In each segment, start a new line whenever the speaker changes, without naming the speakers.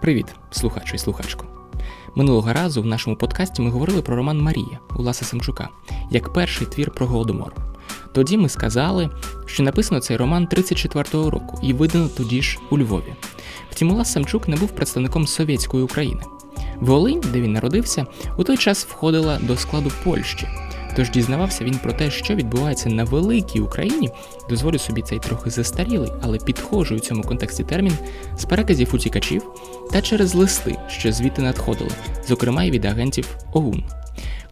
Привіт, слухачу і слухачко. Минулого разу в нашому подкасті ми говорили про роман Марія Уласа Семчука як перший твір про голодомор. Тоді ми сказали, що написано цей роман 34-го року і видано тоді ж у Львові. Втім, Улас Самчук не був представником совєтської України. Волинь, де він народився, у той час входила до складу Польщі. Тож дізнавався він про те, що відбувається на великій Україні, дозволю собі цей трохи застарілий, але підхожий у цьому контексті термін з переказів утікачів та через листи, що звідти надходили, зокрема й від агентів ОУН.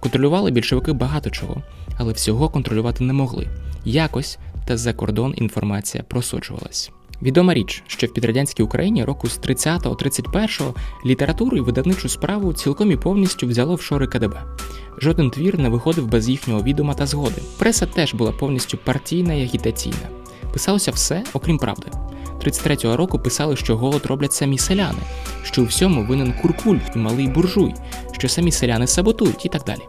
Контролювали більшовики багато чого, але всього контролювати не могли. Якось та за кордон інформація просочувалась. Відома річ, що в підрадянській Україні року з 30-31 літературу і видавничу справу цілком і повністю взяло в шори КДБ. Жоден твір не виходив без їхнього відома та згоди. Преса теж була повністю партійна і агітаційна. Писалося все, окрім правди. 33-го року писали, що голод роблять самі селяни, що у всьому винен куркуль і малий буржуй, що самі селяни саботують і так далі.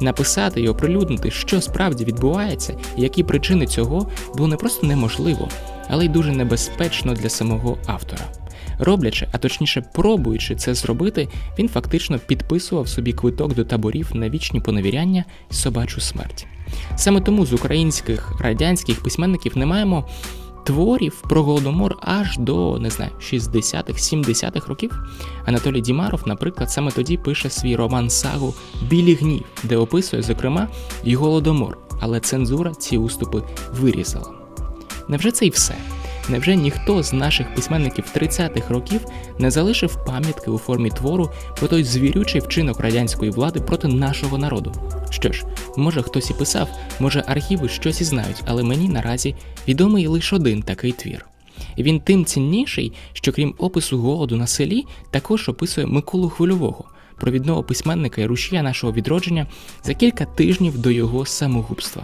Написати і оприлюднити, що справді відбувається і які причини цього, було не просто неможливо, але й дуже небезпечно для самого автора. Роблячи, а точніше пробуючи це зробити, він фактично підписував собі квиток до таборів на вічні поневіряння і собачу смерть. Саме тому з українських радянських письменників не маємо творів про голодомор аж до не знаю 60-х, 70-х років. Анатолій Дімаров, наприклад, саме тоді пише свій роман сагу Білі гнів, де описує, зокрема, і голодомор, але цензура ці уступи вирізала. Невже це і все? Невже ніхто з наших письменників 30-х років не залишив пам'ятки у формі твору про той звірючий вчинок радянської влади проти нашого народу? Що ж, може хтось і писав, може архіви щось і знають, але мені наразі відомий лише один такий твір. Він тим цінніший, що крім опису голоду на селі, також описує Миколу Хвильового, провідного письменника і рушія нашого відродження за кілька тижнів до його самогубства.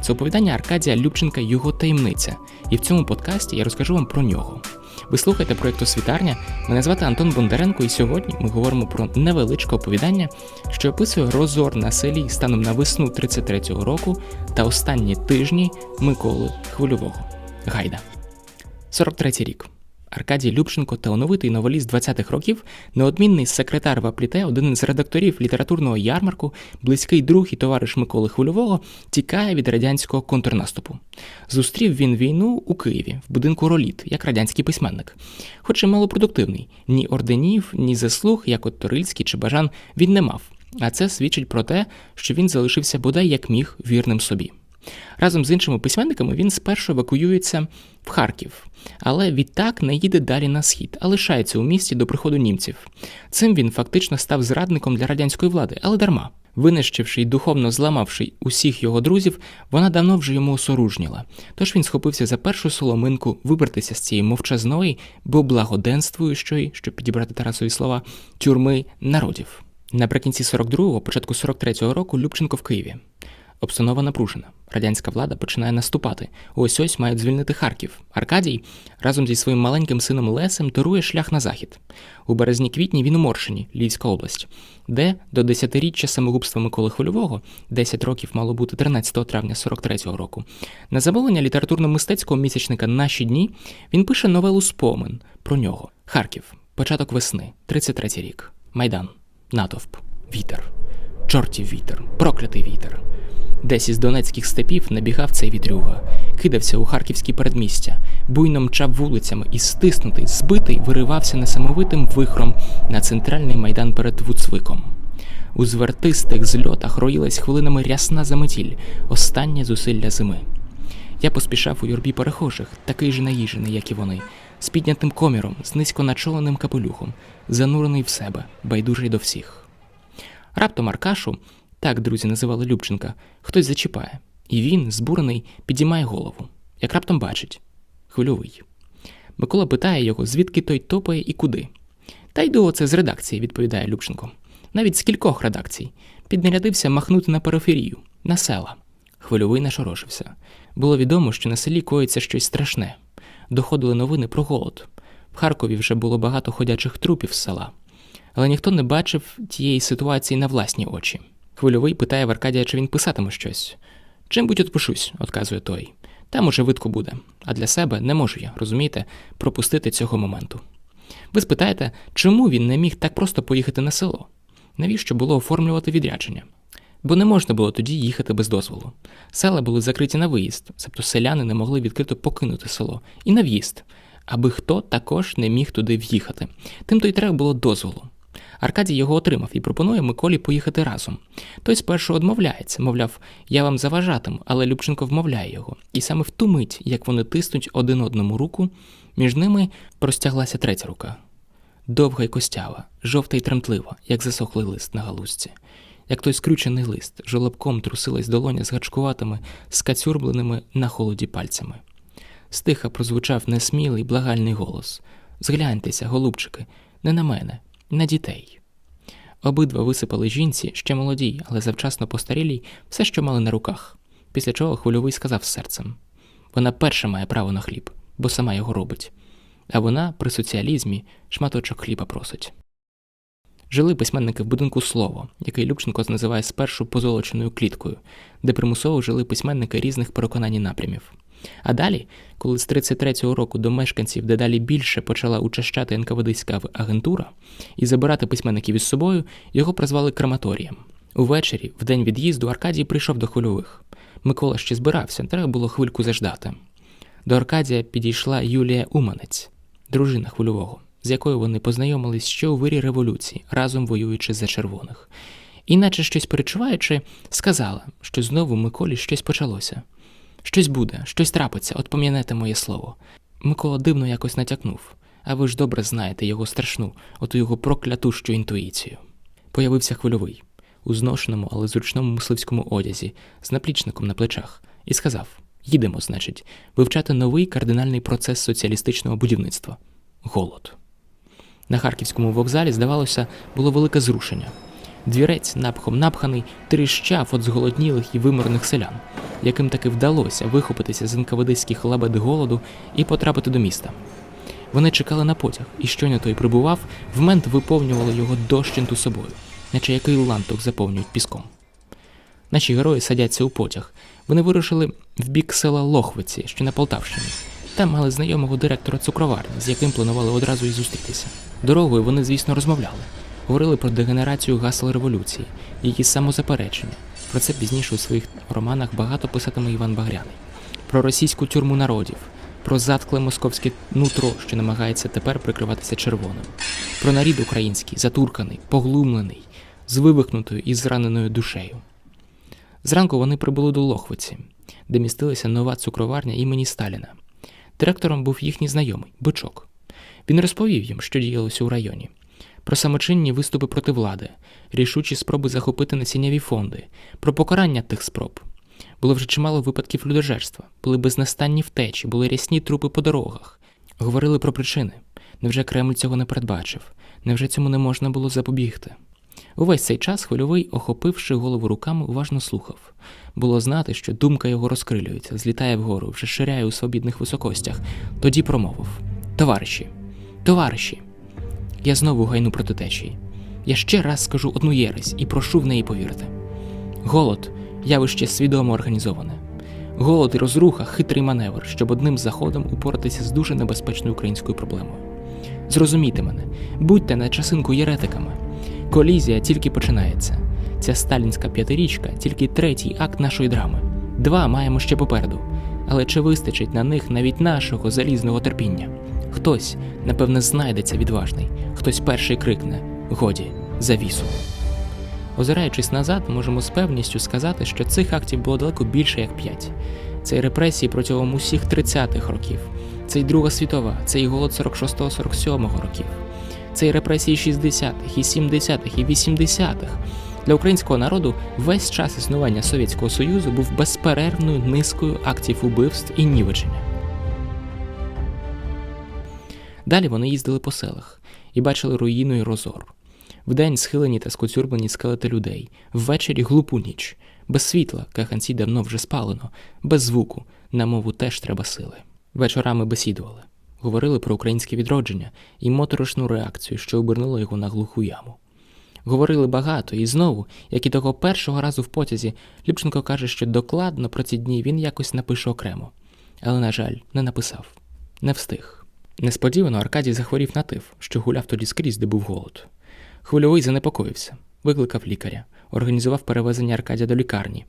Це оповідання Аркадія Любченка Його таємниця, і в цьому подкасті я розкажу вам про нього. Ви слухаєте проєкт «Освітарня», Мене звати Антон Бондаренко, і сьогодні ми говоримо про невеличке оповідання, що описує розор на селі станом на весну 33-го року та останні тижні Миколи Хвильового. Гайда. 43-й рік. Аркадій Любченко, талановитий новеліст 20-х років, неодмінний секретар в Апліте, один із редакторів літературного ярмарку, близький друг і товариш Миколи Хвильового, тікає від радянського контрнаступу. Зустрів він війну у Києві, в будинку Роліт, як радянський письменник. Хоч і малопродуктивний, ні орденів, ні заслуг, як от Торильський чи Бажан, він не мав. А це свідчить про те, що він залишився бодай як міг вірним собі. Разом з іншими письменниками він спершу евакуюється в Харків, але відтак не їде далі на схід, а лишається у місті до приходу німців. Цим він фактично став зрадником для радянської влади, але дарма. Винищивши й духовно зламавши усіх його друзів, вона давно вже йому осоружніла. Тож він схопився за першу соломинку вибратися з цієї мовчазної, бо благоденствуючої, щоб підібрати Тарасові слова, тюрми народів. Наприкінці 42-го, початку 43-го року Любченко в Києві. Обстанова напружена. Радянська влада починає наступати. Ось ось мають звільнити Харків. Аркадій разом зі своїм маленьким сином Лесем торує шлях на захід. У березні-квітні він у Моршині, Львівська область, де до десятиріччя самогубства Миколи Хвильового, 10 років мало бути 13 травня 43-го року. На замовлення літературно-мистецького місячника Наші дні він пише новелу Спомин про нього. Харків, початок весни, 33-й рік. Майдан, натовп, вітер, чортів вітер, проклятий вітер. Десь із донецьких степів набігав цей вітрюга, кидався у харківські передмістя, буйно мчав вулицями і стиснутий, збитий, виривався несамовитим вихром на центральний майдан перед Вуцвиком. У звертистих зльотах роїлась хвилинами рясна заметіль, останнє зусилля зими. Я поспішав у юрбі перехожих, такий же наїжений, як і вони, з піднятим коміром, з низько начоленим капелюхом, занурений в себе, байдужий до всіх. Раптом Аркашу так друзі називали Любченка, хтось зачіпає, і він, збурений, підіймає голову, як раптом бачить хвильовий. Микола питає його, звідки той топає і куди. Та йду оце з редакції, відповідає Любченко. Навіть з кількох редакцій. Піднарядився махнути на периферію, на села. Хвильовий нашорошився. Було відомо, що на селі коїться щось страшне. Доходили новини про голод. В Харкові вже було багато ходячих трупів з села, але ніхто не бачив тієї ситуації на власні очі. Хвильовий питає в Аркадія, чи він писатиме щось. Чим будь отпишусь, отказує той. Там уже видко буде, а для себе не можу я, розумієте, пропустити цього моменту. Ви спитаєте, чому він не міг так просто поїхати на село? Навіщо було оформлювати відрядження? Бо не можна було тоді їхати без дозволу. Села були закриті на виїзд, тобто селяни не могли відкрито покинути село, і на в'їзд, аби хто також не міг туди в'їхати. Тим то й треба було дозволу. Аркадій його отримав і пропонує Миколі поїхати разом. Той спершу одмовляється, мовляв, я вам заважатиму, але Любченко вмовляє його. І саме в ту мить, як вони тиснуть один одному руку, між ними простяглася третя рука. Довга й костява, жовта й тремтлива, як засохлий лист на галузці. Як той скрючений лист, жолобком трусилась долоня з гачкуватими, скацюрбленими на холоді пальцями. Стиха прозвучав несмілий, благальний голос Згляньтеся, голубчики, не на мене, на дітей. Обидва висипали жінці, ще молодій, але завчасно постарілій, все, що мали на руках, після чого хвильовий сказав з серцем вона перша має право на хліб, бо сама його робить, а вона при соціалізмі шматочок хліба просить. Жили письменники в будинку Слово, який Любченко називає спершу позолоченою кліткою, де примусово жили письменники різних переконань і напрямів. А далі, коли з 33-го року до мешканців дедалі більше почала учащати НКВДська агентура і забирати письменників із собою, його прозвали крематорієм. Увечері, в день від'їзду, Аркадій прийшов до хвильових. Микола ще збирався, треба було хвильку заждати. До Аркадія підійшла Юлія Уманець, дружина хвильового, з якою вони познайомились ще у вирі революції, разом воюючи за червоних. І, наче щось перечуваючи, сказала, що знову Миколі щось почалося. Щось буде, щось трапиться, от пам'янете моє слово. Микола дивно якось натякнув, а ви ж добре знаєте його страшну, оту його проклятущу інтуїцію. Появився хвильовий, у зношеному, але зручному мисливському одязі, з наплічником на плечах, і сказав: їдемо, значить, вивчати новий кардинальний процес соціалістичного будівництва голод. На харківському вокзалі, здавалося, було велике зрушення. Двірець, напхом напханий, тріщав від зголоднілих і виморних селян, яким таки вдалося вихопитися з НКВДських лабет голоду і потрапити до міста. Вони чекали на потяг, і щойно той прибував, в мент виповнювали його дощенту собою, наче який ланток заповнюють піском. Наші герої садяться у потяг. Вони вирушили в бік села Лохвиці, що на Полтавщині. Там мали знайомого директора цукроварні, з яким планували одразу і зустрітися. Дорогою вони, звісно, розмовляли. Говорили про дегенерацію гасел революції, її самозаперечення. Про це пізніше у своїх романах багато писатиме Іван Багряний, про російську тюрму народів, про заткле московське нутро, що намагається тепер прикриватися червоним, про нарід український, затурканий, поглумлений, з вивихнутою і зраненою душею. Зранку вони прибули до Лохвиці, де містилася нова цукроварня імені Сталіна. Директором був їхній знайомий Бичок. Він розповів їм, що діялося у районі, про самочинні виступи проти влади, рішучі спроби захопити насінняві фонди, про покарання тих спроб. Було вже чимало випадків людожерства, були безнастанні втечі, були рясні трупи по дорогах. Говорили про причини. Невже Кремль цього не передбачив? Невже цьому не можна було запобігти? Увесь цей час хвильовий, охопивши голову руками, уважно слухав. Було знати, що думка його розкрилюється, злітає вгору, вже ширяє у свобідних високостях. Тоді промовив: Товариші, товариші, я знову гайну проти течії. Я ще раз скажу одну єресь і прошу в неї повірити. Голод явище свідомо організоване. Голод і розруха хитрий маневр, щоб одним заходом упоратися з дуже небезпечною українською проблемою. Зрозумійте мене, будьте на часинку єретиками. Колізія тільки починається. Ця сталінська п'ятирічка тільки третій акт нашої драми. Два маємо ще попереду. Але чи вистачить на них навіть нашого залізного терпіння? Хтось, напевне, знайдеться відважний, хтось перший крикне годі, завісу. Озираючись назад, можемо з певністю сказати, що цих актів було далеко більше як п'ять. Це й репресії протягом усіх 30-х років, це й Друга світова, це й голод 46-47 років, це й репресії 60-х, і 70-х, і 80-х. Для українського народу весь час існування Совєтського Союзу був безперервною низкою актів убивств і нівечення. Далі вони їздили по селах і бачили руїну і розор. Вдень схилені та скоцюрблені скелети людей, ввечері глупу ніч, без світла, каханці давно вже спалено, без звуку, на мову теж треба сили. Вечорами бесідували, говорили про українське відродження і моторошну реакцію, що обернула його на глуху яму. Говорили багато, і знову, як і того першого разу в потязі, Любченко каже, що докладно про ці дні він якось напише окремо. Але, на жаль, не написав, не встиг. Несподівано Аркадій захворів на тиф, що гуляв тоді скрізь, де був голод. Хвильовий занепокоївся, викликав лікаря, організував перевезення Аркадія до лікарні.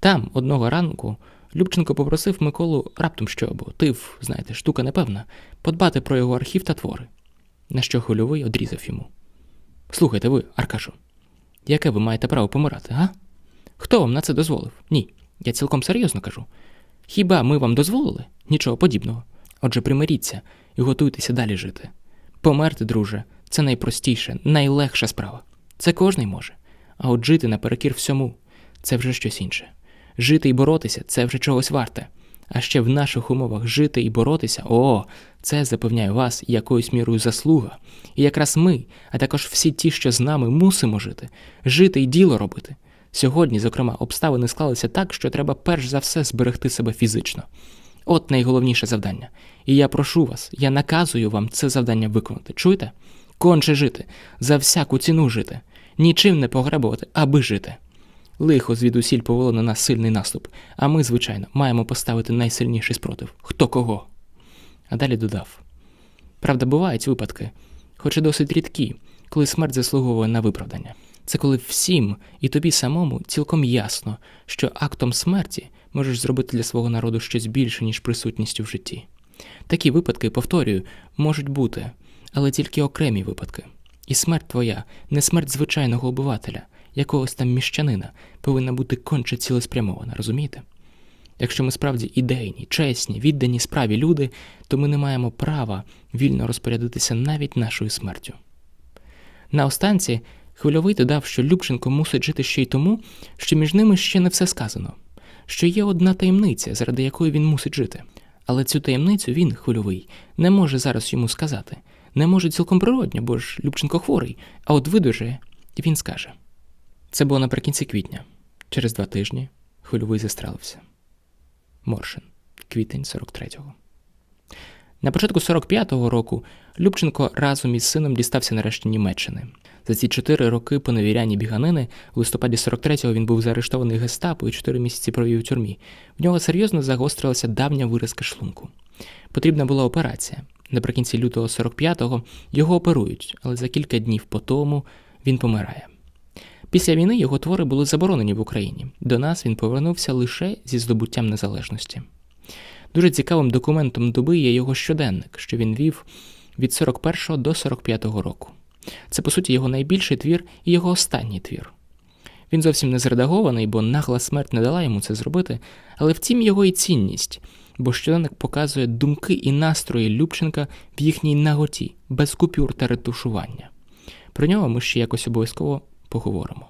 Там, одного ранку, Любченко попросив Миколу раптом що, бо тиф, знаєте, штука непевна, подбати про його архів та твори. На що хвильовий одрізав йому. Слухайте ви, Аркашу, яке ви маєте право помирати, га? Хто вам на це дозволив? Ні. Я цілком серйозно кажу. Хіба ми вам дозволили? Нічого подібного. Отже, примиріться і готуйтеся далі жити. Померти, друже, це найпростіше, найлегша справа. Це кожний може. А от жити наперекір всьому це вже щось інше. Жити і боротися це вже чогось варте. А ще в наших умовах жити і боротися о, це запевняю вас якоюсь мірою заслуга. І якраз ми, а також всі ті, що з нами мусимо жити, жити і діло робити. Сьогодні, зокрема, обставини склалися так, що треба перш за все зберегти себе фізично. От найголовніше завдання. І я прошу вас, я наказую вам це завдання виконати. Чуєте? Конче жити, за всяку ціну жити, нічим не погребувати, аби жити. Лихо звідусіль повело на нас сильний наступ, а ми, звичайно, маємо поставити найсильніший спротив хто кого. А далі додав: правда, бувають випадки, хоч і досить рідкі, коли смерть заслуговує на виправдання. Це коли всім і тобі самому цілком ясно, що актом смерті можеш зробити для свого народу щось більше, ніж присутністю в житті. Такі випадки, повторюю, можуть бути, але тільки окремі випадки. І смерть твоя, не смерть звичайного обивателя, якогось там міщанина, повинна бути конче цілеспрямована, розумієте? Якщо ми справді ідейні, чесні, віддані справі люди, то ми не маємо права вільно розпорядитися навіть нашою смертю. На останці Хвильовий додав, що Любченко мусить жити ще й тому, що між ними ще не все сказано, що є одна таємниця, заради якої він мусить жити. Але цю таємницю він, хвильовий, не може зараз йому сказати, не може цілком природньо, бо ж Любченко хворий, а от видужає, і він скаже. Це було наприкінці квітня. Через два тижні хвильовий застрелився. Моршин, квітень 43-го. На початку 45-го року Любченко разом із сином дістався нарешті Німеччини. За ці чотири роки поневіряння біганини у листопаді 43-го він був заарештований гестапо і чотири місяці провів у тюрмі. В нього серйозно загострилася давня виразка шлунку. Потрібна була операція. Наприкінці лютого 45-го його оперують, але за кілька днів по тому він помирає. Після війни його твори були заборонені в Україні. До нас він повернувся лише зі здобуттям незалежності. Дуже цікавим документом доби є його щоденник, що він вів від 41 до 45 року. Це, по суті, його найбільший твір і його останній твір. Він зовсім не зредагований, бо нагла смерть не дала йому це зробити, але втім його і цінність, бо щоденник показує думки і настрої Любченка в їхній наготі, без купюр та ретушування. Про нього ми ще якось обов'язково поговоримо.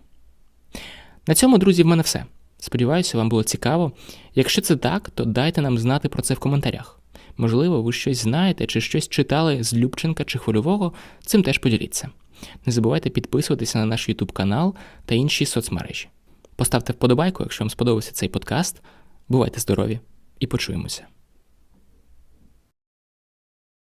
На цьому, друзі, в мене все. Сподіваюся, вам було цікаво. Якщо це так, то дайте нам знати про це в коментарях. Можливо, ви щось знаєте чи щось читали з Любченка чи Хвильового, цим теж поділіться. Не забувайте підписуватися на наш YouTube канал та інші соцмережі. Поставте вподобайку, якщо вам сподобався цей подкаст. Бувайте здорові і почуємося!